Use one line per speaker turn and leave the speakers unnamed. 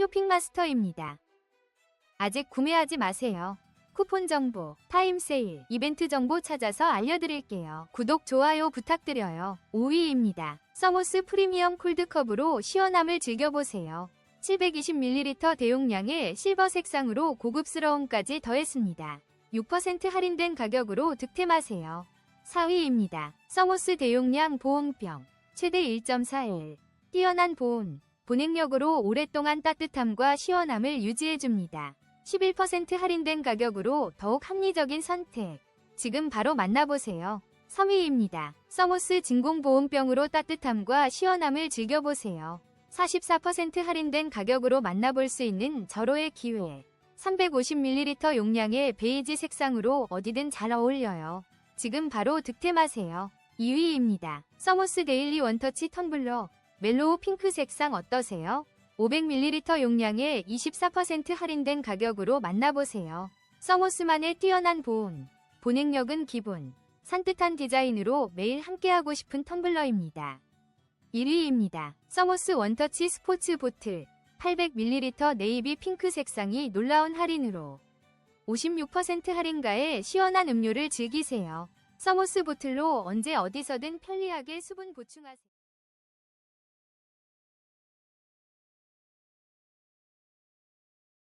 쇼핑마스터입니다. 아직 구매하지 마세요. 쿠폰 정보, 타임 세일, 이벤트 정보 찾아서 알려드릴게요. 구독, 좋아요 부탁드려요. 5위입니다. 서모스 프리미엄 콜드컵으로 시원함을 즐겨보세요. 720ml 대용량의 실버 색상으로 고급스러움까지 더했습니다. 6% 할인된 가격으로 득템하세요. 4위입니다. 서모스 대용량 보온병 최대 1.4L 뛰어난 보온 보냉력으로 오랫동안 따뜻함과 시원함을 유지해줍니다. 11% 할인된 가격으로 더욱 합리적인 선택. 지금 바로 만나보세요. 3위입니다. 서모스 진공보온병으로 따뜻함과 시원함을 즐겨보세요. 44% 할인된 가격으로 만나볼 수 있는 절호의 기회. 350ml 용량의 베이지 색상으로 어디든 잘 어울려요. 지금 바로 득템하세요. 2위입니다. 서모스 데일리 원터치 텀블러 멜로우 핑크 색상 어떠세요? 500ml 용량의 24% 할인된 가격으로 만나보세요. 서모스만의 뛰어난 보온, 보냉력은 기본, 산뜻한 디자인으로 매일 함께하고 싶은 텀블러입니다. 1위입니다. 서모스 원터치 스포츠 보틀 800ml 네이비 핑크 색상이 놀라운 할인으로 56% 할인가에 시원한 음료를 즐기세요. 서모스 보틀로 언제 어디서든 편리하게 수분 보충하세요.